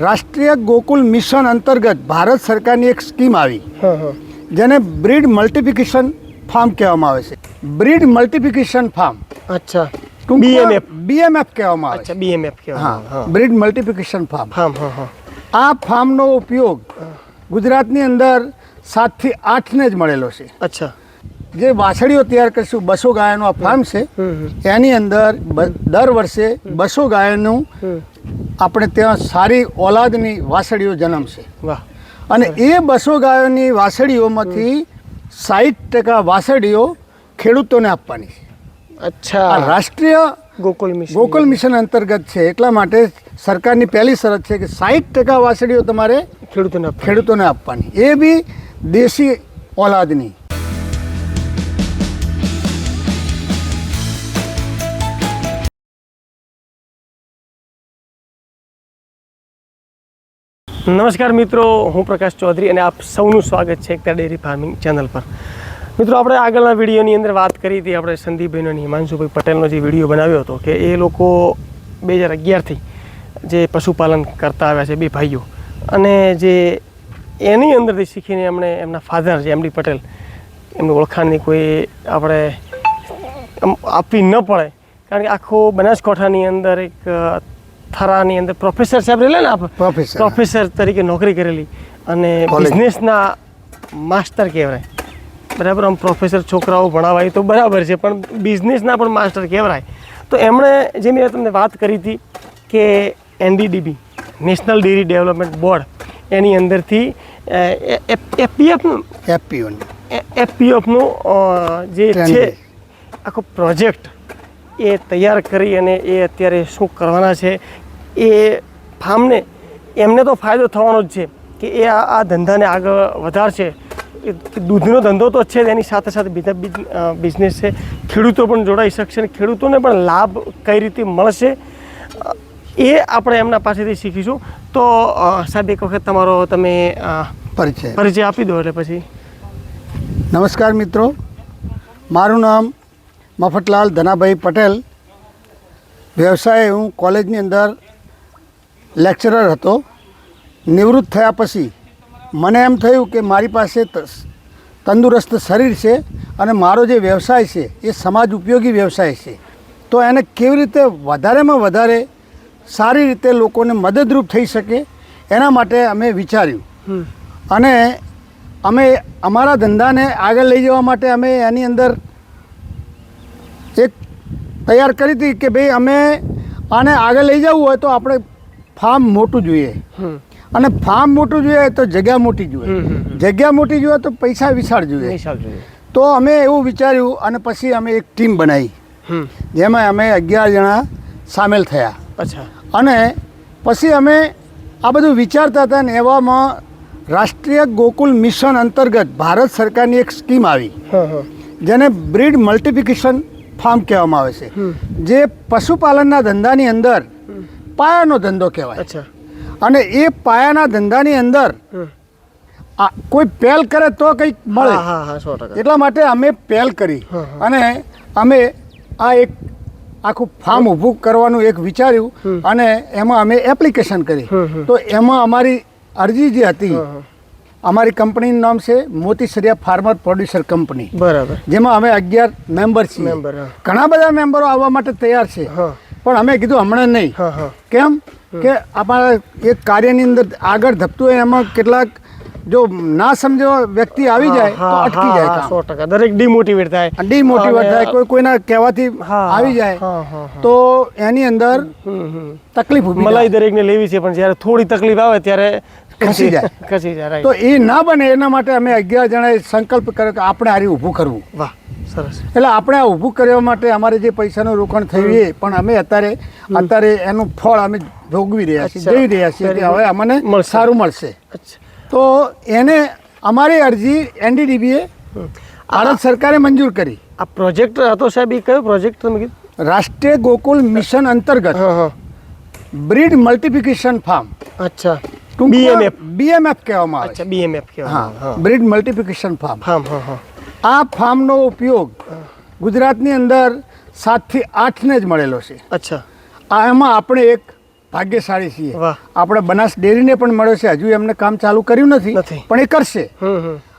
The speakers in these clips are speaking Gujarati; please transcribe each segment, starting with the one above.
રાષ્ટ્રીય ગોકુલ મિશન અંતર્ગત ભારત સરકારની એક સ્કીમ આવી. જેને બ્રીડ મલ્ટિપ્લિકેશન ફાર્મ કહેવામાં આવે છે. Breed multiplication farm. અચ્છા. બીએમએફ બીએમએફ કહેવામાં આવે છે. બીએમએફ હા બ્રીડ મલ્ટિપ્લિકેશન ફાર્મ. ફાર્મ હા હા. આ ફાર્મનો ઉપયોગ ગુજરાતની અંદર સાતથી આઠને જ મળેલો છે. અચ્છા. જે વાછડીઓ તૈયાર કરશું બસો ગાયોનું આ ફાર્મ છે. એની અંદર દર વર્ષે બસો ગાયોનું આપણે ત્યાં સારી ઓલાદની વાછડીઓ જન્મશે. અને એ બસો ગાયોની વાછડીઓમાંથી સાઠ ટકા વાછડીઓ ખેડૂતોને આપવાની છે. અચ્છા. રાષ્ટ્રીય ગોકુલ મિશન. ગોકુલ મિશન અંતર્ગત છે. એટલા માટે સરકારની પહેલી શરત છે કે સાઠ ટકા વાછડીઓ તમારે ખેડૂતોને ખેડૂતોને આપવાની. એ બી દેશી ઓલાદની. નમસ્કાર મિત્રો, હું પ્રકાશ ચૌધરી અને આપ સૌનું સ્વાગત છે એકતા ડેરી ફાર્મિંગ ચેનલ પર. મિત્રો, આપણે આગળના વિડીયોની અંદર વાત કરી હતી આપણે સંદીપભાઈનો અને હિમાંશુભાઈ પટેલનો જે વીડિયો બનાવ્યો હતો કે એ લોકો બે હજાર અગિયારથી જે પશુપાલન કરતા આવ્યા છે, બે ભાઈઓ. અને જે એની અંદરથી શીખીને એમણે એમના ફાધર જે એમડી પટેલ, એમની ઓળખાણની કોઈ આપણે આપવી ન પડે. કારણ કે આખો બનાસકાંઠાની અંદર એક થરાની અંદર પ્રોફેસર સાહેબ રહેલા ને આપ પ્રોફેસર પ્રોફેસર તરીકે નોકરી કરેલી અને બિઝનેસના માસ્ટર કહેવાય. બરાબર આમ પ્રોફેસર છોકરાઓ ભણાવાય તો બરાબર છે પણ બિઝનેસના પણ માસ્ટર કહેવાય. તો એમણે જે મેં તમને વાત કરી હતી કે NDDB national dairy development board એની અંદરથી એફપીએફનું એફપીઓની એફપીએફનું જે છે આખો પ્રોજેક્ટ એ તૈયાર કરી અને એ અત્યારે શું કરવાના છે એ ફાર્મને એમને તો ફાયદો થવાનો જ છે કે એ આ ધંધાને આગળ વધારશે. દૂધનો ધંધો તો છે એની સાથે સાથે બીજા બિઝનેસ છે. ખેડૂતો પણ જોડાઈ શકશે અને ખેડૂતોને પણ લાભ કઈ રીતે મળશે એ આપણે એમના પાસેથી શીખીશું. તો સાહેબ એક વખત તમારો તમે પરિચય. પરિચય આપી દો એટલે પછી. નમસ્કાર મિત્રો. મારું નામ મફતલાલ ધનાભાઈ પટેલ. વ્યવસાય હું કોલેજની અંદર લેક્ચરર હતો. નિવૃત્ત થયા પછી મને એમ થયું કે મારી પાસે તંદુરસ્ત શરીર છે અને મારો જે વ્યવસાય છે એ સમાજ ઉપયોગી વ્યવસાય છે. તો એને કેવી રીતે વધારેમાં વધારે સારી રીતે લોકોને મદદરૂપ થઈ શકે એના માટે અમે વિચાર્યું. અને અમે અમારા ધંધાને આગળ લઈ જવા માટે અમે એની અંદર એક તૈયાર કરી હતી કે ભાઈ અમે આને આગળ લઈ જવું હોય તો આપણે ફાર્મ મોટું જોઈએ. અને ફાર્મ મોટું જોઈએ તો જગ્યા મોટી જોઈએ. જગ્યા મોટી જોઈએ તો પૈસા વિશાળ જોઈએ. તો અમે એવું વિચાર્યું અને પછી અમે એક ટીમ બનાવી. જેમાં અમે અગિયાર જણા સામેલ થયા. અચ્છા. અને પછી અમે આ બધું વિચારતા હતા ને એવામાં રાષ્ટ્રીય ગોકુલ મિશન અંતર્ગત ભારત સરકારની એક સ્કીમ આવી. જેને બ્રીડ મલ્ટિપ્લિકેશન ફાર્મ કહેવામાં આવે છે. જે પશુપાલનના ધંધાની અંદર પાયાનો ધંધો કહેવાય. અચ્છા. અને એ પાયાના ધંધાની અંદર કોઈ પહેલ કરે તો કંઈક મળે. એટલા માટે અમે પહેલ કરી. અને અમે આ એક આખું ફાર્મ ઊભું કરવાનું એક વિચાર્યું. અને એમાં અમે એપ્લિકેશન કરી. તો એમાં અમારી અરજી જે હતી. અમારી કંપનીનું નામ છે મોતીસરિયા ફાર્મર પ્રોડ્યુસર કંપની. બરાબર. જેમાં અમે અગિયાર મેમ્બર છીએ. ઘણા બધા મેમ્બરો આવવા માટે તૈયાર છે. પણ અમે કીધું હમણાં નહીં. કેમ? કે અમારા એક કાર્યની અંદર આગળ ધપતું હોય એમાં કેટલાક જો ના સમજો વ્યક્તિ આવી જાય તો અટકી જાય સો ટકા. દરેક ડિમોટિવેટ થાય. ડિમોટિવેટ થાય કોઈ કોઈના કહેવાથી આવી જાય. તો એની અંદર. તકલીફ મલાઈ દરેકને લેવી છે પણ જ્યારે થોડી તકલીફ આવે ત્યારે ખસી જાય. ખસી જાય. તો એ ના બને એના માટે અમે અગિયાર જણાએ સંકલ્પ કર્યો કે આપણે આરી ઊભું કરવું. વાહ સરસ. એટલે આપણે આ ઊભું કરવા માટે અમારે જે પૈસાનું રોકાણ થયું એ પણ અમે અત્યારે અત્યારે એનું ફળ અમે ભોગવી રહ્યા છીએ. જોઈ રહ્યા છીએ કે હવે અમને. સારું મળશે. અચ્છા. તો એને અમારી અરજી એનડીડીબીએ ભારત સરકારે મંજૂર કરી. આ પ્રોજેક્ટ હતો સાહેબ એ કયો પ્રોજેક્ટ તમે કીધું? રાષ્ટ્રીય ગોકુલ મિશન અંતર્ગત બ્રીડ મલ્ટિફિકેશન ફાર્મ. અચ્છા. બીએમએફ બીએમએફ કહેવામાં આવે છે. બીએમએફ છે કહેવાય હા બ્રીડ મલ્ટિપ્લિકેશન ફાર્મ હા હા. હા આ ફાર્મનો ઉપયોગ ગુજરાતની અંદર સાતથી આઠને જ મળેલો છે. અચ્છા. આ એમાં આપણે એક ભાગ્યશાળી છીએ. આપણે બનાસ ડેરીને પણ મળ્યો છે. હજુ એમને કામ ચાલુ કર્યું નથી. પણ એ કરશે.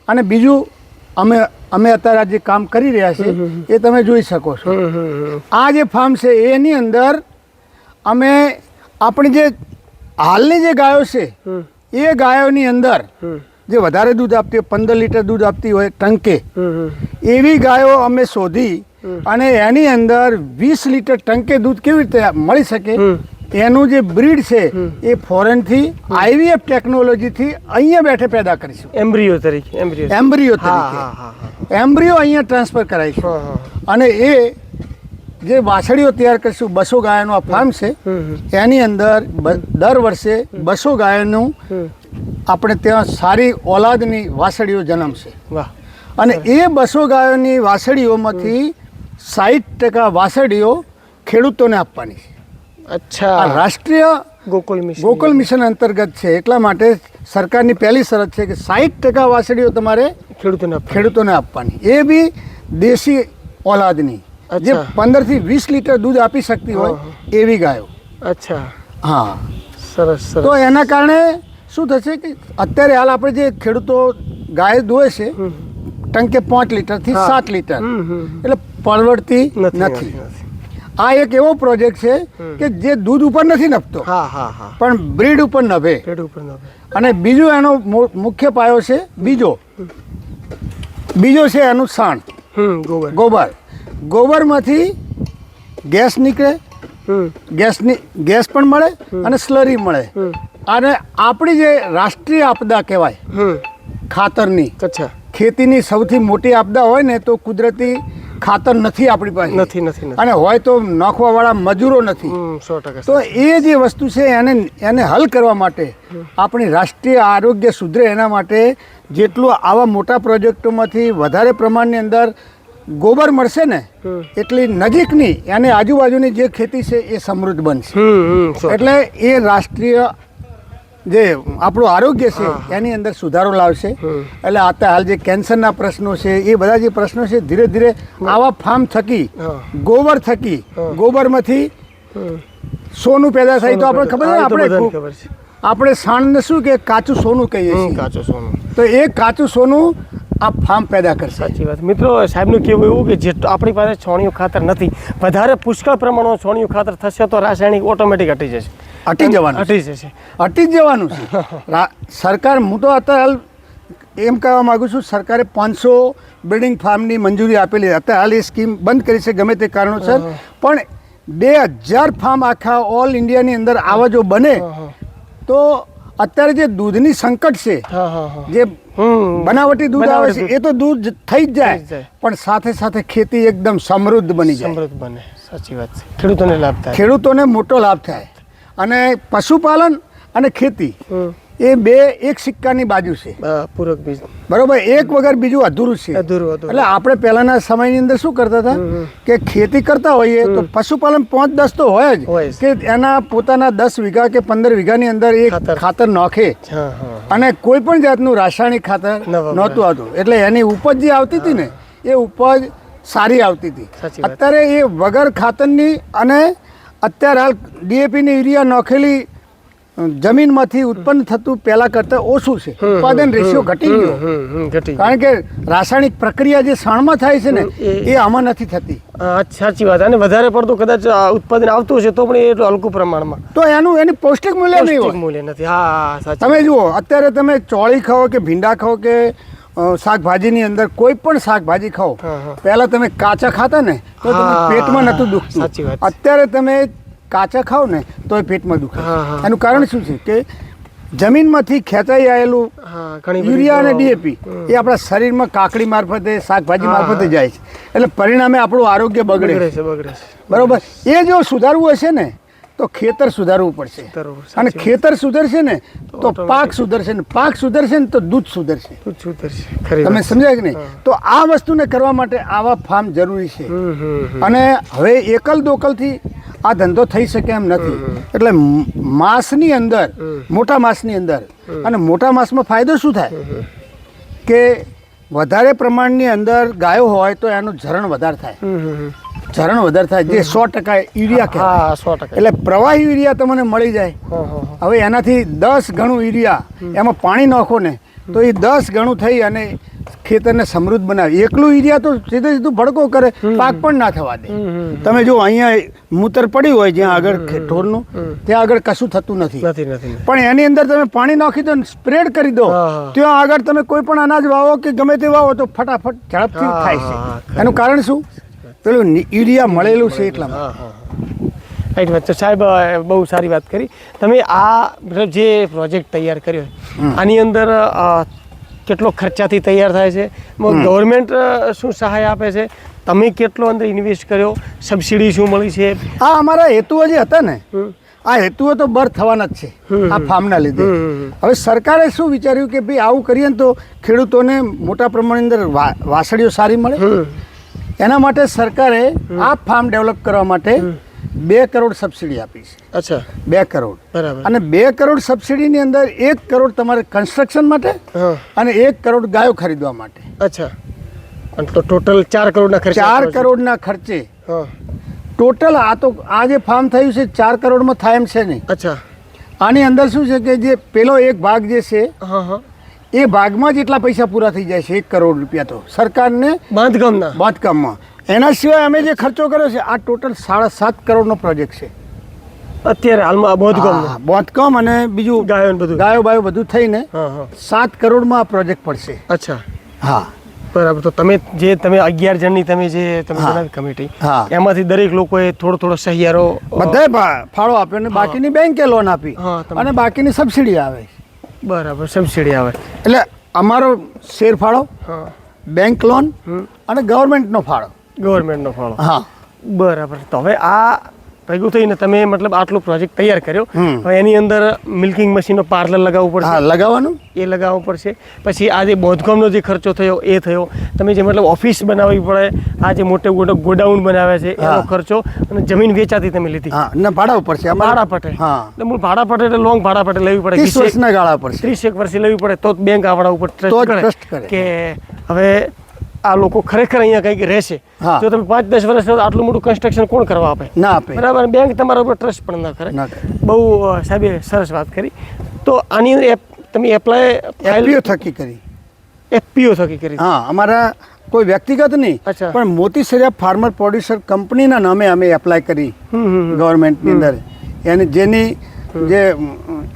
અને બીજું અમે અમે અત્યારે જે કામ કરી રહ્યા છે એ તમે જોઈ શકો છો. આ જે ફાર્મ છે એની અંદર અમે આપણી જે હાલની જે ગાયો છે એ ગાયોની અંદર જે વધારે દૂધ આપતી હોય પંદર લીટર દૂધ આપતી હોય ટંકે એવી ગાયો અમે શોધી અને એની અંદર વીસ લીટર ટંકે દૂધ કેવી રીતે મળી શકે એનું જે બ્રીડ છે એ ફોરેનથી આઈવીએફ ટેકનોલોજીથી અહીંયા બેઠે પેદા કરીશું. એમ્બ્રિયો તરીકે એમ્બ્રિયો એમ્બ્રિયો તરીકે. હા હા હા. એમ્બ્રિયો અહીંયા ટ્રાન્સફર હા હા. અને એ જે વાછડીઓ તૈયાર કરીશું બસો ગાયનો આ ફાર્મ છે. એની અંદર દર વર્ષે બસો ગાયનું આપણે ત્યાં સારી ઓલાદની વાછડીઓ જન્મશે. વાહ. અને એ બસો ગાયોની વાછડીઓમાંથી સાઠ ટકા વાછડીઓ ખેડૂતોને આપવાની છે. અચ્છા. રાષ્ટ્રીય ગોકુલ મિશન. ગોકુલ મિશન અંતર્ગત છે. એટલા માટે સરકારની પહેલી શરત છે કે સાઠ ટકા વાછડીઓ તમારે ખેડૂતોને ખેડૂતોને આપવાની. એ બી દેશી ઓલાદની. જે. પંદરથી વીસ લીટર દૂધ આપી શકતી હોય એવી ગાયો. અચ્છા. હા. સરસ સરસ. તો એના કારણે શું થશે કે અત્યારે હાલ આપણે જે ખેડૂતો ગાય દોય છે. ટંકે પાંચ લીટરથી સાત લીટર. એટલે પરવડતી નથી. આ એક એવો પ્રોજેક્ટ છે કે જે દૂધ ઉપર નથી નભતો હા હા હા. પણ બ્રીડ ઉપર નભે. અને બીજું એનો મુખ્ય પાયો છે બીજો. બીજો છે એનું સાણ. ગોબર. ગોબરમાંથી ગેસ નીકળે ગેસની ગેસ પણ મળે અને સ્લરી મળે. અને આપણી જે રાષ્ટ્રીય આપદા કહેવાય ખાતરની અચ્છા. ખેતીની સૌથી મોટી આપદા હોય ને તો કુદરતી ખાતર નથી આપણી પાસે. નથી નથી નથી. અને હોય તો નાખવાવાળા મજૂરો નથી. સો ટકા તો એ જે વસ્તુ છે એને એને હલ કરવા માટે આપણી રાષ્ટ્રીય આરોગ્ય સુધરે એના માટે જેટલું આવા મોટા પ્રોજેક્ટોમાંથી વધારે પ્રમાણની અંદર ગોબર મળશે ને એટલી નજીકની અને આજુબાજુની જે ખેતી છે એ સમૃદ્ધ બનશે. એટલે એ રાષ્ટ્રીય જે આપણું આરોગ્ય છે એની અંદર સુધારો લાવશે. એટલે અત્યારે હાલ જે કેન્સરના પ્રશ્નો છે એ બધા જે પ્રશ્નો છે ધીરે ધીરે આવા ફાર્મ થકી ગોબર થકી ગોબરમાંથી સોનું પેદા થાય તો આપણે ખબર છે આપણે આપણે સાણને શું કે કાચું સોનું કહીએ છીએ? કાચું સોનું. તો એ કાચું સોનું આ ફાર્મ પેદા કરશે. સાચી વાત. મિત્રો સાહેબનું કહેવું એવું કે જે આપણી પાસે છોણિયું ખાતર નથી વધારે પુષ્કળ પ્રમાણમાં છોણિયું ખાતર થશે તો રાસાયણિક ઓટોમેટિક હટી જશે. હટી જવાનું અટી હટી જશે. હટી જ જવાનું છે. સરકાર હું તો અત્યારે હાલ એમ કહેવા માગું છું સરકારે પાંચસો બિલ્ડિંગ ફાર્મની મંજૂરી આપેલી અત્યારે હાલ એ સ્કીમ બંધ કરી છે ગમે તે કારણોસર. પણ બે હજાર ફાર્મ આખા ઓલ ઇન્ડિયાની અંદર આવા જો બને તો અત્યારે જે દૂધની સંકટ છે જે બનાવટી દૂધ આવે છે એ તો દૂધ થઈ જ જાય. પણ સાથે સાથે ખેતી એકદમ સમૃદ્ધ બની જાય. સમૃદ્ધ બને. સાચી વાત છે. ખેડૂતોને લાભ થાય. ખેડૂતોને મોટો લાભ થાય. અને પશુપાલન અને ખેતી એ બે એક સિક્કાની બાજુ છે. પૂરક બીજ. બરોબર? એક વગર બીજું અધૂરું છે. અધૂરું હતું એટલે આપણે પહેલાના સમયની અંદર શું કરતા હતા? કે ખેતી કરતા હોઈએ તો પશુપાલન પાંચ દસ તો હોય જ. કે એના પોતાના દસ વીઘા કે પંદર વીઘાની અંદર એ ખાતર. નાખે. અને કોઈ પણ જાતનું રાસાયણિક ખાતર નહોતું આવતું. એટલે એની ઉપજ જે આવતી હતી ને એ ઉપજ સારી આવતી હતી. અત્યારે એ વગર ખાતરની અને અત્યારે હાલ ડીએપીની યુરિયા નાખેલી જમીનમાંથી ઉત્પન્ન થતું પહેલાં કરતાં ઓછું છે. ઉત્પાદન રેશિયો ઘટી ગયો. કારણ કે રાસાયણિક પ્રક્રિયા જે સાણમાં થાય છે ને એ- આમાં નથી થતી. સાચી વાત. અને વધારે પડતું કદાચ ઉત્પાદન આવતું હશે તો પણ એ એટલું હલકું પ્રમાણમાં. તો એનું એની પૌષ્ટિક મૂલ્ય નહીં હોય. મૂલ્ય નથી. હા તમે જુઓ અત્યારે તમે ચોળી ખાઓ કે ભીંડા ખાઓ કે શાકભાજીની અંદર કોઈ પણ શાકભાજી ખાઓ. પહેલા તમે કાચા ખાતા ને તો પેટમાં નતું દુખતું. સાચી અત્યારે તમે કાચા ખાઓ ને તો એ પેટમાં દુખે. એનું કારણ શું છે કે જમીનમાંથી ખેંચાઈ આવેલું યુરિયા અને ડીએપી એ આપણા શરીરમાં કાકડી મારફતે શાકભાજી મારફતે જાય છે. એટલે પરિણામે આપણું આરોગ્ય બગડે બગડે છે. છે બગડે છે. બરોબર? એ જો સુધારવું હશે ને તો ખેતર સુધારવું પડશે. અને ખેતર સુધરશે ને તો પાક સુધરશે ને પાક સુધરશે ને તો દૂધ સુધરશે. દૂધ સુધરશે. તમે સમજાય કે નહીં? તો આ વસ્તુને કરવા માટે આવા ફાર્મ જરૂરી છે. અને હવે એકલ દોકલથી આ ધંધો થઈ શકે એમ નથી. એટલે માસની અંદર મોટા માસની અંદર અને મોટા માસમાં ફાયદો શું થાય? કે વધારે પ્રમાણની અંદર ગાયો હોય તો એનું ઝરણ વધારે થાય. ચરણ વધારે થાય જે સો ટકા યુરિયા કહેવાય. હા સો ટકા. એટલે પ્રવાહી યુરિયા તમને મળી જાય. હવે એનાથી દસ ગણું યુરિયા એમાં પાણી નાખો ને તો એ દસ ગણું થઈ અને ખેતરને સમૃદ્ધ બનાવે. એકલું યુરિયા તો સીધે સીધું ભડકો કરે પાક પણ ના થવા દે. તમે જો અહીંયા મૂતર પડ્યું હોય જ્યાં આગળ ઢોરનું ત્યાં આગળ કશું થતું નથી. પણ એની અંદર તમે પાણી નાખી દો સ્પ્રેડ કરી દો. ત્યાં આગળ તમે કોઈ પણ અનાજ વાવો કે ગમે તે વાવો તો ફટાફટ ઝડપથી થાય છે. એનું કારણ શું? પેલું યુરિયા મળેલું છે એટલા રાઈટ વાત તો સાહેબ બહુ સારી વાત કરી. તમે આ મતલબ જે પ્રોજેક્ટ તૈયાર કર્યો આની અંદર કેટલો ખર્ચાથી તૈયાર થાય છે? ગવર્મેન્ટ શું સહાય આપે છે? તમે કેટલો અંદર ઇન્વેસ્ટ કર્યો? સબસિડી શું મળી છે? આ અમારા હેતુઓ જે હતા ને આ હેતુઓ તો બર થવાના જ છે આ ફાર્મના લીધે. હવે સરકારે શું વિચાર્યું કે ભાઈ આવું કરીએ ને તો ખેડૂતોને મોટા પ્રમાણની અંદર વા- વાસળીઓ સારી મળે. એના માટે સરકારે આ ફાર્મ ડેવલપ કરવા માટે બે કરોડ સબસિડી આપી છે. અચ્છા. બે કરોડ. બરાબર. અને બે કરોડ સબસિડીની અંદર એક કરોડ તમારે કન્સ્ટ્રક્શન માટે અને એક કરોડ ગાયો ખરીદવા માટે. અચ્છા. તો ટોટલ ચાર કરોડના ખર્ચ ચાર કરોડના ખર્ચે. ટોટલ આ તો આ જે ફાર્મ થયું છે ચાર કરોડમાં થાય એમ છે નહીં. અચ્છા. આની અંદર શું છે કે જે પેલો એક ભાગ જે છે એ ભાગમાં જ એટલા પૈસા પૂરા થઈ જાય છે એક કરોડ રૂપિયા તો. સરકારને બાંધકામના. બાંધકામમાં. એના સિવાય અમે જે ખર્ચો કર્યો છે આ ટોટલ સાડા સાત કરોડનો પ્રોજેક્ટ છે. અત્યારે હાલમાં બાંધકામના હા, અને બીજું ગાયો ને બધું? ગાયો બાયો બધું થઈને સાત કરોડમાં આ પ્રોજેક્ટ પડશે. અચ્છા. હા. બરાબર તો તમે જે તમે અગિયાર જણની તમે જે તમે. બનાવી કમિટી. એમાંથી દરેક લોકોએ થોડો થોડો સહિયારો બધા ફાળો આપ્યો અને બાકીની બેંકે લોન આપી. અને બાકીની સબસિડી આવે. બરાબર સબસિડી આવે. એટલે અમારો શેર ફાળો બેંક લોન. અને ગવર્મેન્ટનો ફાળો. ગવર્મેન્ટનો ફાળો. હા. બરાબર. તો હવે આ ભેગું થઈને તમે મતલબ આટલો પ્રોજેક્ટ તૈયાર કર્યો. હવે એની અંદર મિલ્કિંગ મશીનનો પાર્લર લગાવવું હા પડશે લગાવવાનું? એ લગાવવું પડશે. પછી આ જે બાંધકામનો જે ખર્ચો થયો એ થયો. તમે જે મતલબ ઓફિસ બનાવવી પડે આ જે મોટે મોટો ગોડાઉન બનાવ્યા છે એનો ખર્ચો અને જમીન વેચાતી તમે લીધી. હા ને ભાડા ઉપર છે ભાડા પટે. હા. એટલે મૂળ ભાડા પટે એટલે લોંગ ભાડા પટે લેવી પડે. ત્રીસ વર્ષના ગાળા પર ત્રીસ એક વર્ષે લેવી પડે તો બેંક આવડા ઉપર ટ્રસ્ટ કરે. કે હવે આ લોકો ખરેખર અહીંયા કંઈક રહેશે. જો તમે પાંચ દસ વર્ષ આટલું મોટું કન્સ્ટ્રક્શન કોણ કરવા આપે? ના આપે. બરાબર બેંક તમારા ઉપર ટ્રસ્ટ પણ ના કરે. બહુ સાહેબે સરસ વાત કરી. તો આની અંદર તમે એપ્લાય એફપીઓ થકી કરી. એફપીઓ થકી કરી. હા અમારા કોઈ વ્યક્તિગત નહીં. પણ મોતી સરિયા ફાર્મર પ્રોડ્યુસર કંપનીના નામે અમે એપ્લાય કરી. ગવર્મેન્ટની અંદર. એને જેની જે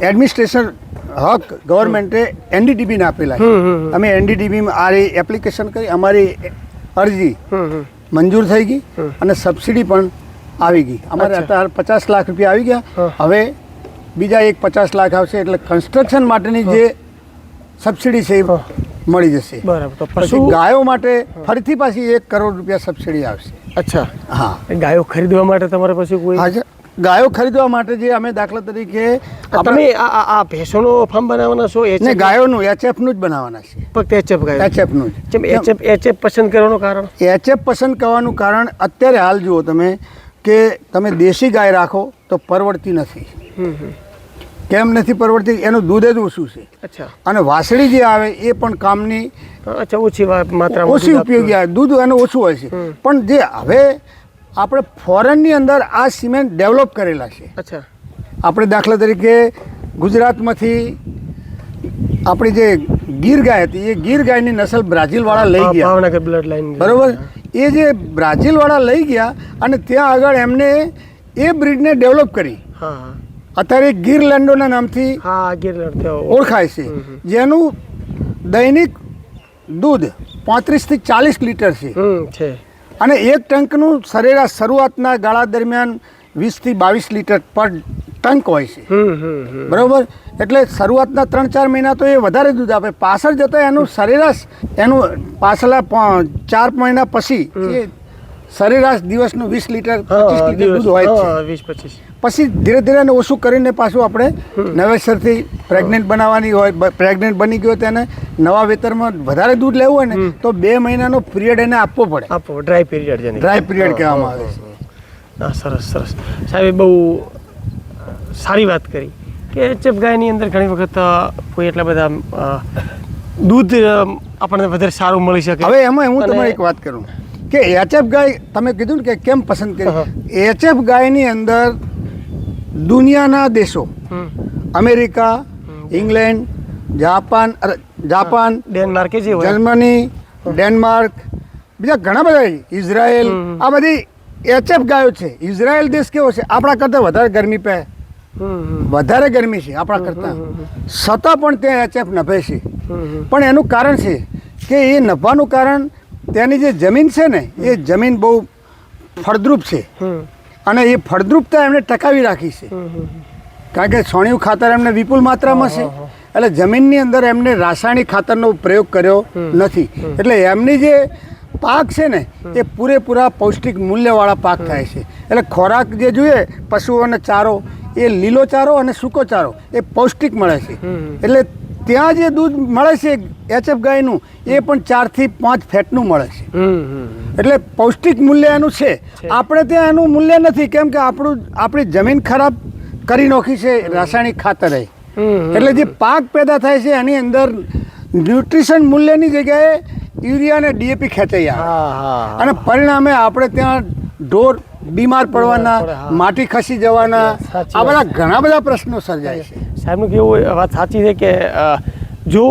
એડમિનિસ્ટ્રેશન હક ગવર્મેન્ટે એનડીડીબીને આપેલા છે. અમે એનડીડીબીમાં આ એપ્લિકેશન કરી અમારી અરજી. મંજૂર થઈ ગઈ અને સબસિડી પણ આવી ગઈ. અમારે અત્યારે પચાસ લાખ રૂપિયા આવી ગયા. હવે બીજા એક પચાસ લાખ આવશે એટલે કન્સ્ટ્રક્શન માટેની જે સબસિડી છે એ મળી જશે. બરાબર. તો પછી ગાયો માટે ફરીથી પાછી એક કરોડ રૂપિયા સબસિડી આવશે. અચ્છા. હા. ગાયો ખરીદવા માટે તમારે પછી કોઈ હા છે. ગાયો ખરીદવા માટે જે અમે દાખલા તરીકે તમે આ ભેંસોનો ફાર્મ બનાવવાના છો એચ ગાયોનું એચએફનું જ બનાવવાના છે. ફક્ત એચએફ ગાયો? એચએફનું જ. એચએફ એચએફ પસંદ કરવાનું કારણ? એચએફ પસંદ કરવાનું કારણ અત્યારે હાલ જુઓ તમે કે તમે દેશી ગાય રાખો તો પરવડતી નથી. કેમ નથી પરવડતી? એનું દૂધ જ ઓછું છે. અચ્છા. અને વાસળી જે આવે એ પણ કામની અચ્છા ઓછી માત્રામાં ઓછી ઉપયોગી આવે. દૂધ એનું ઓછું હોય છે. પણ જે હવે આપણે ફોરેનની અંદર આ સિમેન્ટ ડેવલપ કરેલા છે. અચ્છા. આપણે દાખલા તરીકે ગુજરાતમાંથી આપણી જે ગીર ગાય હતી એ ગીર ગાયની નસલ બ્રાઝિલવાળા લઈ ગયા. ભાવનગર બ્લડ લાઈન બરાબર? એ જે બ્રાઝિલવાળા લઈ ગયા અને ત્યાં આગળ એમને એ બ્રિડને ડેવલપ કરી. હા. અત્યારે ગીર લેન્ડોના નામથી ઓળખાય છે. જેનું દૈનિક દૂધ પાંત્રીસથી ચાલીસ લીટર છે. અને એક ટંકનું સરેરાશ શરૂઆતના ગાળા દરમિયાન વીસથી બાવીસ લીટર પર ટંક હોય છે. બરોબર? એટલે શરૂઆતના ત્રણ ચાર મહિના તો એ વધારે દૂધ આપે. પાછળ જતાં એનું સરેરાશ એનું પાછલા ચાર મહિના પછી એ સરેરાશ દિવસનું વીસ લીટર પચીસ લીટર દૂધ હોય છે. પછી ધીરે ધીરે એને ઓછું કરીને પાછું આપણે નવેસરથી પ્રેગ્નેન્ટ બનાવવાની હોય પ્રેગ્નેન્ટ બની ગયો તેને નવા વેતરમાં વધારે દૂધ લેવું હોય ને તો બે મહિનાનો પિરિયડ એને આપવો પડે. આપો ડ્રાય પીરિયડ ડ્રાય પિરિયડ કહેવામાં આવે છે. સરસ સરસ. સાહેબ બહુ સારી વાત કરી કે ચેપ ગાયની અંદર ઘણી વખત કોઈ એટલા બધા દૂધ આપણને વધારે સારું મળી શકે. હવે એમાં હું તમને એક વાત કરું. કે એચએફ ગાય તમે કીધું ને કે કેમ પસંદ કરી? એચએફ ગાયની અંદર દુનિયાના દેશો અમેરિકા ઇંગ્લેન્ડ જાપાન જાપાન ડેનમાર્કે જર્મની ડેનમાર્ક બીજા ઘણા બધા ઇઝરાયલ આ બધી એચએફ ગાયો છે. ઇઝરાયલ દેશ કેવો છે? આપણા કરતાં વધારે ગરમી પે. વધારે ગરમી છે આપણા કરતાં. છતાં પણ ત્યાં એચએફ નભે છે. પણ એનું કારણ છે કે એ નફાનું કારણ ત્યાંની જે જમીન છે ને એ જમીન બહુ ફળદ્રુપ છે. અને એ ફળદ્રુપતા એમણે ટકાવી રાખી છે. કારણ કે છોણિયું ખાતર એમને વિપુલ માત્રામાં છે. એટલે જમીનની અંદર એમને રાસાયણિક ખાતરનો પ્રયોગ કર્યો નથી. એટલે એમની જે પાક છે ને એ પૂરેપૂરા પૌષ્ટિક મૂલ્યવાળા પાક થાય છે. એટલે ખોરાક જે જોઈએ પશુઓને ચારો એ લીલો ચારો અને સૂકો ચારો એ પૌષ્ટિક મળે છે. એટલે ત્યાં જે દૂધ મળે છે એચએફ ગાયનું એ પણ ચારથી પાંચ ફેટનું મળે છે. એટલે પૌષ્ટિક મૂલ્ય એનું છે. આપણે ત્યાં એનું મૂલ્ય નથી કેમ કે આપણું આપણી જમીન ખરાબ કરી નાખી છે રાસાયણિક ખાતરે. એટલે જે પાક પેદા થાય છે એની અંદર ન્યુટ્રિશન મૂલ્યની જગ્યાએ યુરિયા અને ડીએપી ખેંચાઈ આવે. અને પરિણામે આપણે ત્યાં ઢોર બીમાર પડવાના માટી ખસી જવાના આ બધા ઘણા બધા પ્રશ્નો સર્જાય છે. સાહેબનું કેવું વાત સાચી છે કે જો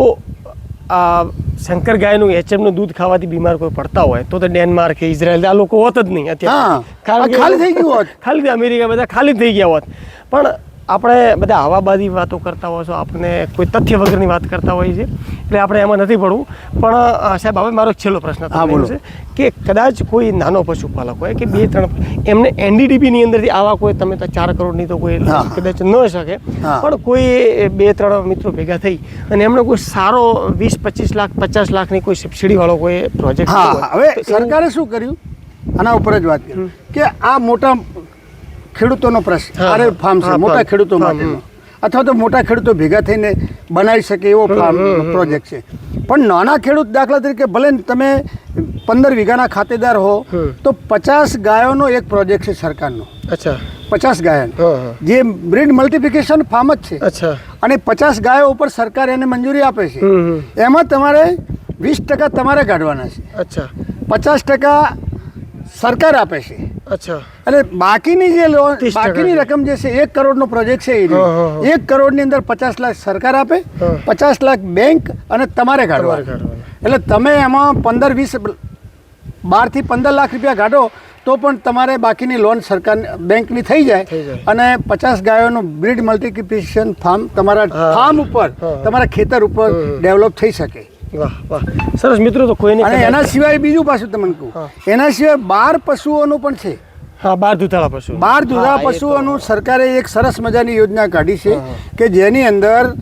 આ શંકર ગાયનું એચએમનું દૂધ ખાવાથી બીમાર કોઈ પડતા હોય તો તો ડેનમાર્ક કે ઇઝરાયલ આ લોકો હોત જ નહીં. અત્યારે. ખાલી થઈ ગયું હોત. ખાલી અમેરિકા બધા ખાલી થઈ ગયા હોત. પણ આપણે બધા હવાબાજી વાતો કરતા હોય છો આપણે કોઈ તથ્ય વગરની વાત કરતા હોઈએ છીએ એટલે આપણે એમાં નથી પડવું પણ સાહેબ હવે મારો છેલ્લો પ્રશ્ન બોલો. છે કે કદાચ કોઈ નાનો પશુપાલક હોય કે બે ત્રણ એમને એનડીડીબીની અંદરથી આવા કોઈ તમે તો ચાર કરોડની તો કોઈ. કદાચ ન શકે. પણ કોઈ બે ત્રણ મિત્રો ભેગા થઈ અને એમને કોઈ સારો વીસ પચીસ લાખ પચાસ લાખની કોઈ સબસિડીવાળો કોઈ પ્રોજેક્ટ હવે સરકારે શું કર્યું? આના ઉપર જ વાત કરી. કે આ મોટા ખેડૂતોનો પ્રશ્ન અરે ફાર્મ છે મોટા. ખેડૂતો માટેનો. અથવા તો મોટા ખેડૂતો ભેગા થઈને બનાવી શકે એવો પ્રોજેક્ટ છે. પણ નાના ખેડૂત દાખલા તરીકે ભલે તમે પંદર વીઘાના ખાતેદાર હો તો પચાસ ગાયોનો એક પ્રોજેક્ટ છે સરકારનો. અચ્છા. પચાસ ગાયો જે બ્રીડ મલ્ટિપ્લિકેશન ફાર્મ જ છે. અચ્છા. અને પચાસ ગાયો ઉપર સરકાર એને મંજૂરી આપે છે. એમાં તમારે વીસ ટકા તમારે કાઢવાના છે. અચ્છા. પચાસ ટકા સરકાર આપે છે. અચ્છા. એટલે બાકીની જે લોન બાકીની રકમ જે છે એક કરોડનો પ્રોજેક્ટ છે એ. એક કરોડની અંદર પચાસ લાખ સરકાર આપે પચાસ લાખ બેંક અને તમારે કાઢવા એટલે તમે એમાં પંદર વીસ બારથી પંદર લાખ રૂપિયા કાઢો તો પણ તમારે બાકીની લોન સરકાર બેંકની થઈ થઈ જાય. અને પચાસ ગાયોનું બ્રીડ મલ્ટિપ્લિકેશન ફાર્મ તમારા. ફાર્મ ઉપર તમારા ખેતર ઉપર. ડેવલપ થઈ શકે. વાહ વાહ. સરસ મિત્રો તો કોઈને અને એના સિવાય બીજું પાછું તમને કહું. એના સિવાય બાર પશુઓનું પણ છે. હા બાર દૂધાળા પશુ. બાર દૂધા હા, એ તો- પશુઓનું સરકારે એક સરસ મજાની યોજના કાઢી છે કે જેની અંદર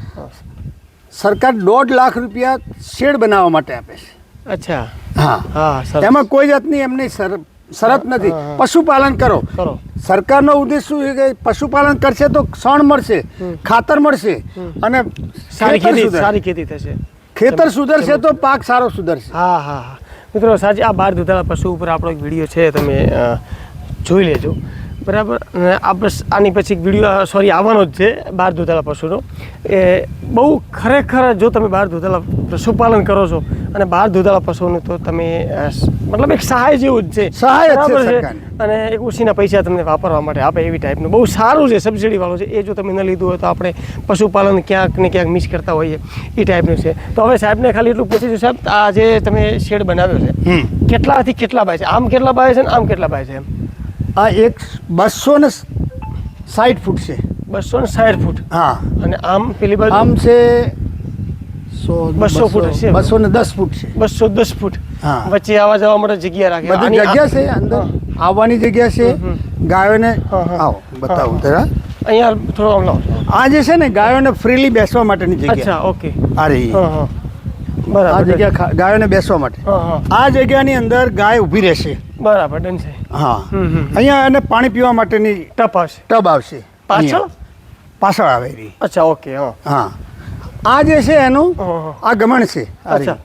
સરકાર દોઢ લાખ રૂપિયા શેડ બનાવવા માટે આપે છે. અચ્છા. હા. હા એમાં કોઈ જાતની એમની શર- શરત નથી. પશુપાલન કરો. કરો. સરકારનો ઉદ્દેશ શું છે કે પશુપાલન કરશે તો ક્ષણ મળશે ખાતર મળશે અને સારી ખેતી સારી ખેતી થશે. ખેતર સુધરશે તો પાક સારો સુધરશે. હા હા હા. મિત્રો સાચી આ બાર દૂધાળા પશુ ઉપર આપણો એક વીડિયો છે તમે જોઈ લેજો. બરાબર? અને આ બસ આની પછી એક વીડિયો સોરી આવવાનો જ છે બહાર દૂધાળા પશુનો. એ બહુ ખરેખર જો તમે બહાર દૂધાળા પશુપાલન કરો છો અને બહાર દૂધાળા પશુનું તો તમે મતલબ એક સહાય જેવું જ છે. સહાય બરાબર છે? અને એક ઉછીના પૈસા તમને વાપરવા માટે આપે એવી ટાઈપનું બહુ સારું છે સબસિડીવાળું છે. એ જો તમે ન લીધું હોય તો આપણે પશુપાલન ક્યાંક ને ક્યાંક મિસ કરતા હોઈએ એ ટાઈપનું છે. તો હવે સાહેબને ખાલી એટલું પૂછીશું. સાહેબ આ જે તમે શેડ બનાવ્યો છે કેટલાથી કેટલા બાય છે? આમ કેટલા બાય છે ને આમ કેટલા બાય છે? એમ આ એક બસો ને સાઠ ફૂટ છે. બસો ને સાઠ ફૂટ? હા. અને આમ પેલી બાજુ? આમ છે સો બસો ફૂટ હશે. બસો ને દસ ફૂટ છે. બસો દસ ફૂટ? હા. વચ્ચે આવવા જવા માટે જગ્યા રાખે. બધી જગ્યા છે અંદર આવવાની જગ્યા છે. ગાયોને. આવો બતાવું જરા. અહીંયા થોડો આમ લાવો. આ જે છે ને ગાયોને ફ્રીલી બેસવા માટેની જગ્યા. અચ્છા ઓકે. આ રહી. આ બરાબર. જગ્યા ગાયોને બેસવા માટે. આ જગ્યાની અંદર ગાય ઊભી રહેશે. બરાબર ડન છે. હા. અહીંયા એને પાણી પીવા માટેની ટપ આવશે. ટબ આવશે. પાછળ? પાછળ આવે રહી અચ્છા ઓકે હા. હા. આ જે છે એનું. આ ગમણ છે અચ્છા.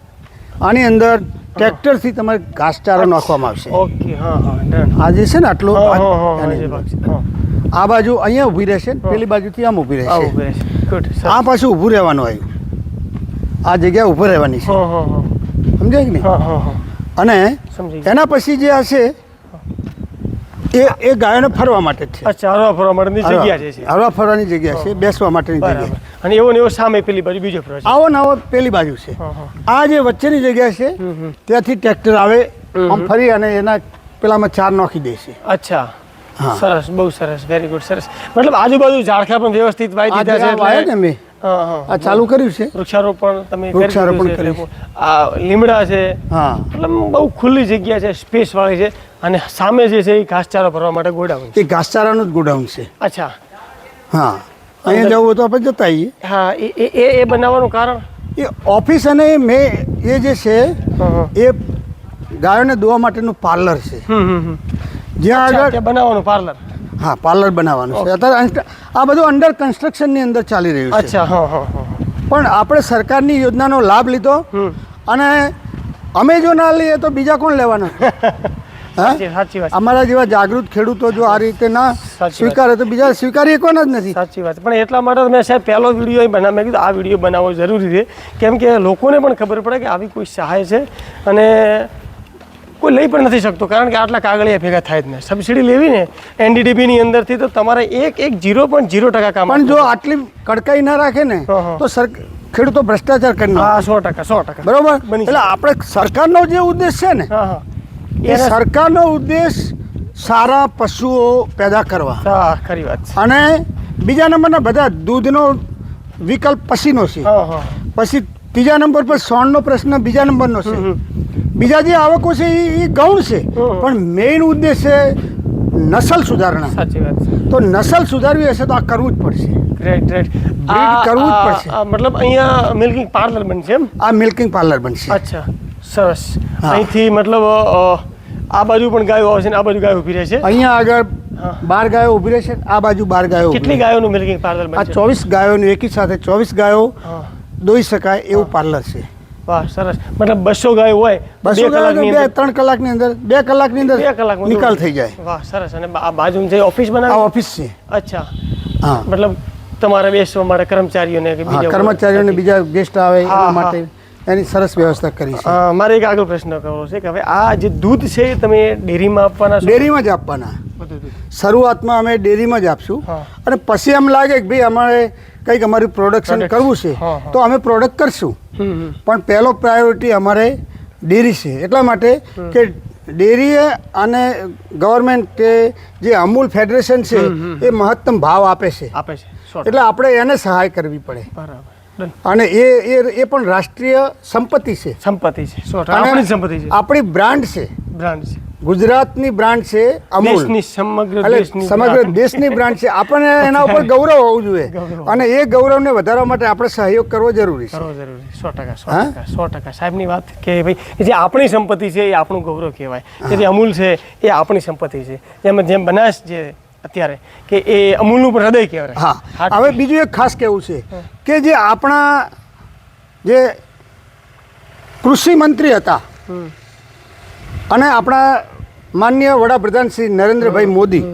આની અંદર ટ્રેક્ટરથી તમારે ઘાસચારો નાખવામાં આવશે. ઓકે હા હા આ જે છે ને આટલું હા આ- બાજુ અહીંયા ઊભી રહેશે પેલી બાજુથી આમ ઊભી રહેશે. આ પાછું ઊભું રહેવાનું આવ્યું. આ જગ્યા ઊભું રહેવાની છે. સમજાય કે નહીં? અને એના પછી જે હશે એ એ ગાયોને ફરવા માટે છે. અચ્છા હરવા ફરવા માટેની જગ્યા છે. હરવા ફરવાની જગ્યા છે બેસવા માટેની જગ્યા અને એવો ને એવો સામે પેલી બાજુ બીજો ફરવા આવો ને આવો પેલી બાજુ છે. આ જે વચ્ચેની જગ્યા છે ત્યાંથી ટ્રેક્ટર આવે આમ ફરી અને એના પેલામાં ચાર નાખી દેશે અચ્છા. સરસ બહુ સરસ વેરી ગુડ સરસ. મતલબ આજુબાજુ ઝાડખા પણ વ્યવસ્થિત વાય દીધા છે ને મેં આ ચાલુ કર્યું છે? વૃક્ષારોપણ તમે વૃક્ષારોપણ કર્યું આ લીમડા છે હા. મતલબ બહુ ખુલ્લી જગ્યા છે સ્પેસ વાળી છે અને સામે જે છે એ ઘાસચારો ભરવા માટે ગોડાઉન એ ઘાસચારાનું જ ગોડાઉન છે. અચ્છા. હા. અહીંયા જવું તો આપણે જતા આવીએ. હા એ એ એ બનાવવાનું કારણ? એ ઓફિસ અને મેં એ જે છે. એ ગાયોને દોવા માટેનું પાર્લર છે. જ્યાં આગળ બનાવવાનું પાર્લર? હા પાર્લર બનાવવાનું છે. અત્યારે આ બધું અંડર કન્સ્ટ્રક્શનની અંદર ચાલી રહ્યું છે. અચ્છા હા હા પણ આપણે સરકારની યોજનાનો લાભ લીધો અને અમે જો ના લઈએ તો બીજા કોણ લેવાના. અમારા જેવા જાગૃત ખેડૂતો જો આ રીતે ના સ્વીકારે તો બીજા સ્વીકારી કોણ જ નથી. સાચી વાત. પણ એટલા માટે મેં સાહેબ પહેલો વીડિયો બનાવ મેં કીધું આ વીડિયો બનાવવો જરૂરી છે. કેમ કે લોકોને પણ ખબર પડે કે આવી કોઈ સહાય છે અને કોઈ લઈ પણ નથી શકતો કારણ કે આટલા કાગળિયા ભેગા થાય જ નહીં. સબસિડી લેવી ને એનડીડીબીની અંદરથી તો તમારે એક એક જીરો પણ જીરો ટકા કામ પણ જો આટલી કડકાઈ ના રાખે ને. તો સર ખેડૂતો ભ્રષ્ટાચાર કરી હા સો ટકા સો ટકા. બરોબર? એટલે આપણે સરકારનો જે ઉદ્દેશ છે ને એ સરકારનો ઉદ્દેશ સારા પશુઓ પેદા કરવા. ખરી વાત અને બીજા નંબરના બધા દૂધનો વિકલ્પ પછીનો છે. પછી ત્રીજા નંબર પર સોનનો પ્રશ્ન બીજા નંબરનો છે. બીજા જે આવકો છે એ ગૌણ છે. પણ મેઇન ઉદ્દેશ છે નસલ સુધારણા. સાચી વાત છે. તો નસલ સુધારવી હશે તો આ કરવું જ પડશે. ગ્રેટ ગ્રેટ કરવું જ પડશે. મતલબ અહીંયા મિલ્કિંગ પાર્લર બનશે એમ? આ મિલ્કિંગ પાર્લર બનશે. અચ્છા સરસ. અહીંથી મતલબ આ બાજુ પણ ગાયો આવશે ને આ બાજુ ગાયો ઊભી રહે છે અહીંયા આગળ. બાર ગાયો ઊભી રહેશે આ બાજુ બાર ગાયો કેટલી ગાયોનું મિલ્કિંગ પાર્લર આ ચોવીસ ગાયોનું એકી સાથે ચોવીસ ગાયો દોઈ શકાય એવું પાર્લર છે. વાહ સરસ. મતલબ બસો ગાય હોય બસો ગાય કલાકની બે અંદર ત્રણ કલાકની અંદર બે કલાકની અંદર બે કલાક નિકાલ થઈ જાય. વાહ સરસ. અને આ બાજુ જે ઓફિસ બનાવી? ઓફિસ છે. અચ્છા. હા. મતલબ તમારે બેસવા માટે કર્મચારીઓને કે બીજા કર્મચારીઓને બીજા ગેસ્ટ આવે એના માટે એની સરસ વ્યવસ્થા કરી છે. મારે એક આગળ પ્રશ્ન કરવો છે કે હવે આ જે દૂધ છે તમે ડેરીમાં આપવાના ડેરીમાં જ આપવાના. શરૂઆતમાં અમે ડેરીમાં જ આપશું. અને પછી એમ લાગે કે ભાઈ અમારે કંઈક અમારું પ્રોડક્શન કરવું છે. તો અમે પ્રોડક્ટ કરશું. પણ પહેલો પ્રાયોરિટી અમારે ડેરી છે. એટલા માટે કે ડેરીએ અને ગવર્મેન્ટ કે જે અમૂલ ફેડરેશન છે એ મહત્તમ ભાવ આપે છે. આપે છે. એટલે આપણે એને સહાય કરવી પડે. બરાબર. અને એ એ એ પણ રાષ્ટ્રીય સંપત્તિ છે. આપણી સંપત્તિ છે. આપણી બ્રાન્ડ છે. બ્રાન્ડ છે. ગુજરાતની બ્રાન્ડ છે અમૂલ. સમગ્ર દેશની સમગ્ર દેશની બ્રાન્ડ છે. આપણને એના ઉપર ગૌરવ હોવું જોઈએ. અને એ ગૌરવને વધારવા માટે આપણે સહયોગ કરવો જરૂરી છે. જરૂરી સો ટકા સો? ટકા સો ટકા. સાહેબની વાત કે ભાઈ જે આપણી સંપત્તિ છે એ આપણું ગૌરવ કહેવાય. કે જે અમૂલ છે એ આપણી સંપત્તિ છે. જેમ જેમ બનાસ જે અત્યારે કે એ અમૂલનું પણ હૃદય કહેવાય. હા. હવે બીજું એક ખાસ કહેવું છે કે જે આપણા જે કૃષિ મંત્રી હતા. અને આપણા માનનીય વડાપ્રધાન શ્રી નરેન્દ્રભાઈ મોદી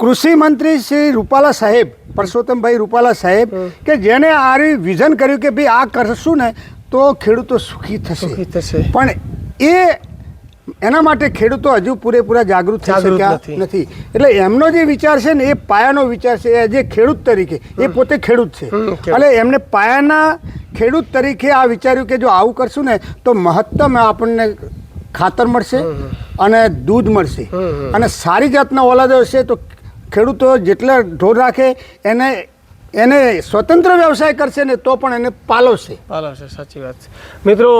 કૃષિ મંત્રી શ્રી રૂપાલા સાહેબ પરસોત્તમભાઈ રૂપાલા સાહેબ કે જેને આ વિઝન કર્યું કે ભાઈ આ કરશું ને તો ખેડૂતો સુખી થશે. પણ એ એના માટે ખેડૂતો હજુ પૂરેપૂરા જાગૃત થઈ શક્યા નથી. નથી. એટલે એમનો જે વિચાર છે ને એ પાયાનો વિચાર છે એ જે ખેડૂત તરીકે એ પોતે ખેડૂત છે. એટલે એમને પાયાના ખેડૂત તરીકે આ વિચાર્યું કે જો આવું કરશું ને તો મહત્તમ આપણને ખાતર મળશે અને દૂધ મળશે. અને સારી જાતના ઓલાદો હશે તો ખેડૂતો જેટલા ઢોર રાખે એને એને સ્વતંત્ર વ્યવસાય કરશે ને તો પણ એને પાલવશે. પાલવશે સાચી વાત છે. મિત્રો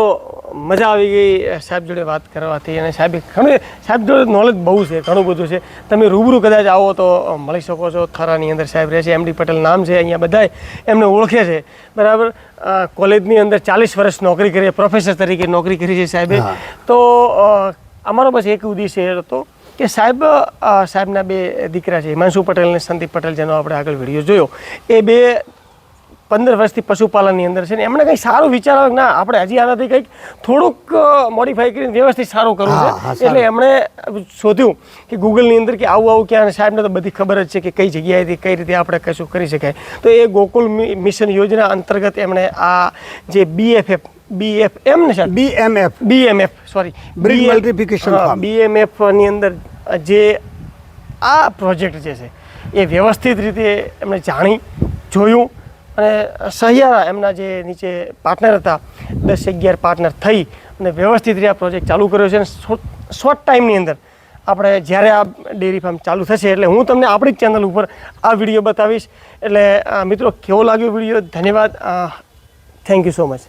મજા આવી ગઈ સાહેબ જોડે વાત કરવાથી અને સાહેબ ઘણું સાહેબ જોડે નોલેજ બહુ છે ઘણું બધું છે. તમે રૂબરૂ કદાચ આવો તો મળી શકો છો. થરાની અંદર સાહેબ રહે છે એમડી પટેલ નામ છે અહીંયા બધાય એમને ઓળખે છે. બરાબર? કોલેજની અંદર ચાલીસ વર્ષ નોકરી કરી પ્રોફેસર તરીકે નોકરી કરી છે સાહેબે. તો અમારો બસ એક ઉદ્દેશ્ય હતો કે સાહેબ સાહેબના બે દીકરા છે હિમાંશુ પટેલ અને સંદીપ પટેલ જેનો આપણે આગળ વીડિયો જોયો એ બે પંદર વર્ષથી પશુપાલનની અંદર છે ને એમણે કંઈ સારું વિચાર ના આપણે હજી આનાથી કંઈક થોડુંક મોડિફાઈ કરીને વ્યવસ્થિત સારું કરવું છે. એટલે એમણે શોધ્યું કે ગૂગલની અંદર કે આવું આવું ક્યાં સાહેબને તો બધી ખબર જ છે કે કઈ જગ્યાએથી કઈ રીતે આપણે કશું કરી શકાય. તો એ ગોકુલ મિશન યોજના અંતર્ગત એમણે આ જે બીએફએફ બી એફ એમ ને sir B M F BMF sorry Brick multiplication farm. બીએમએફની અંદર જે આ પ્રોજેક્ટ જે છે એ વ્યવસ્થિત રીતે એમણે જાણી જોયું અને સહિયારા એમના જે નીચે પાર્ટનર હતા દસ અગિયાર પાર્ટનર થઈ અને વ્યવસ્થિત રીતે આ પ્રોજેક્ટ ચાલુ કર્યો છે અને શોર્ટ ટાઈમની અંદર આપણે જ્યારે આ ડેરી ફાર્મ ચાલુ થશે એટલે હું તમને આપણી જ ચેનલ ઉપર આ વીડિયો બતાવીશ. એટલે મિત્રો કેવો લાગ્યો વીડિયો ધન્યવાદ. Thank you so much